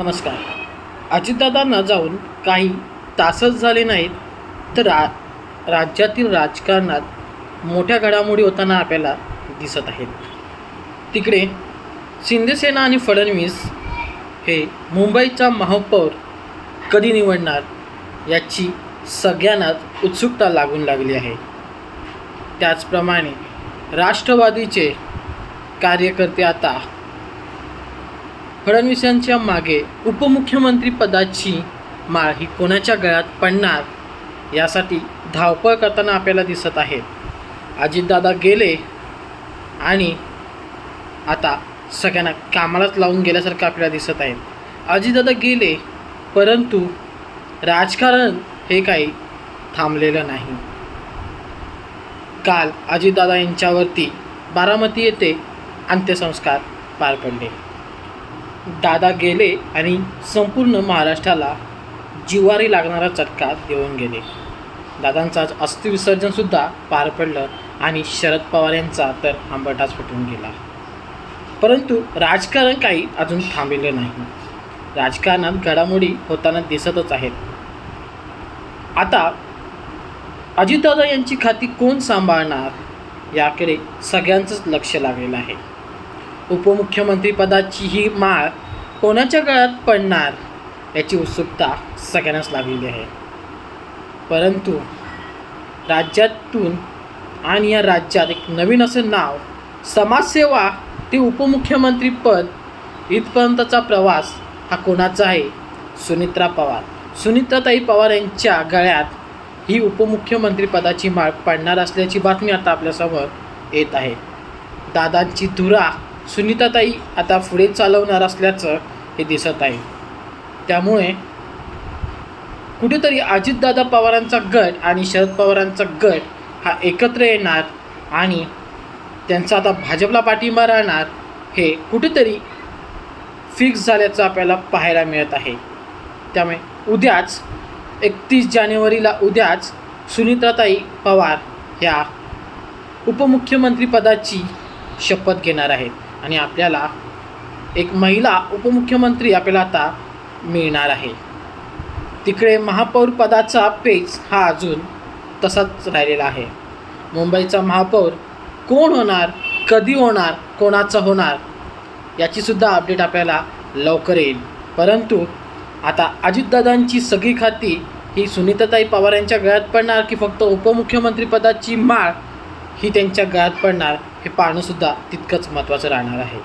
नमस्कार. अजितदादांना जाऊन काही तासच झाले नाहीत तर रा राज्यातील राजकारणात मोठ्या घडामोडी होताना आपल्याला दिसत आहेत. तिकडे शिंदेसेना आणि फडणवीस हे मुंबईचा महापौर कधी निवडणार याची सगळ्यांनाच उत्सुकता लागून लागली आहे. त्याचप्रमाणे राष्ट्रवादीचे कार्यकर्ते आता फडणवीसांच्या मागे उपमुख्यमंत्रीपदाची माळ ही कोणाच्या गळ्यात पडणार यासाठी धावपळ करताना आपल्याला दिसत आहे अजितदादा गेले आणि आता सगळ्यांना कामालाच लावून गेल्यासारखं आपल्याला दिसत आहे. अजितदादा गेले परंतु राजकारण हे काही थांबलेलं नाही. काल अजितदादा यांच्यावरती बारामती येथे अंत्यसंस्कार पार पडले. दादा गेले आणि संपूर्ण महाराष्ट्राला जिवारी लागणारा चटका देऊन गेले. दादांचं आज अस्थिविसर्जनसुद्धा पार पडलं आणि शरद पवार यांचा तर आंबटाच फुटून गेला. परंतु राजकारण काही अजून थांबलेलं नाही. राजकारणात घडामोडी होताना दिसतच आहेत. आता अजितदादा यांची खाती कोण सांभाळणार याकडे सगळ्यांचंच लक्ष लागलेलं आहे. उपमुख्यमंत्रीपदाची ही माळ कोणाच्या गळ्यात पडणार याची उत्सुकता सगळ्यांनाच लागलेली आहे. परंतु राज्यातून आणि या राज्यात एक नवीन असं नाव समाजसेवा ते उपमुख्यमंत्रीपद इथपर्यंतचा प्रवास हा कोणाचा आहे? सुनित्रा पवार. सुनित्राताई पवार यांच्या गळ्यात ही उपमुख्यमंत्रीपदाची माळ पडणार असल्याची बातमी आता आपल्यासमोर येत आहे. दादांची धुरा सुनीताताई आता पुढे चालवणार असल्याचं हे दिसत आहे. त्यामुळे कुठेतरी अजितदादा पवारांचा गट आणि शरद पवारांचा गट हा एकत्र येणार आणि त्यांचा आता भाजपला पाठिंबा राहणार हे कुठेतरी फिक्स झाल्याचं आपल्याला पाहायला मिळत आहे. त्यामुळे उद्याच एकतीस जानेवारीला उद्याच सुनीताताई पवार ह्या उपमुख्यमंत्रीपदाची शपथ घेणार आहेत. आणि आपल्याला एक महिला उपमुख्यमंत्री आपल्याला आता मिळणार आहे. तिकडे महापौर पदाचा पेच हा अजून तसाच राहिलेला आहे. मुंबईचा महापौर कोण होणार कधी होणार कोणाचा होणार याचीसुद्धा अपडेट आपल्याला लवकर येईल. परंतु आता अजितदादांची सगळी खाती ही सुनीताताई पवार यांच्या गळ्यात पडणार की फक्त उपमुख्यमंत्रीपदाची माळ ही त्यांच्या गळ्यात पडणार? हे पाहणंसुद्धा तितकंच महत्त्वाचं राहणार आहे.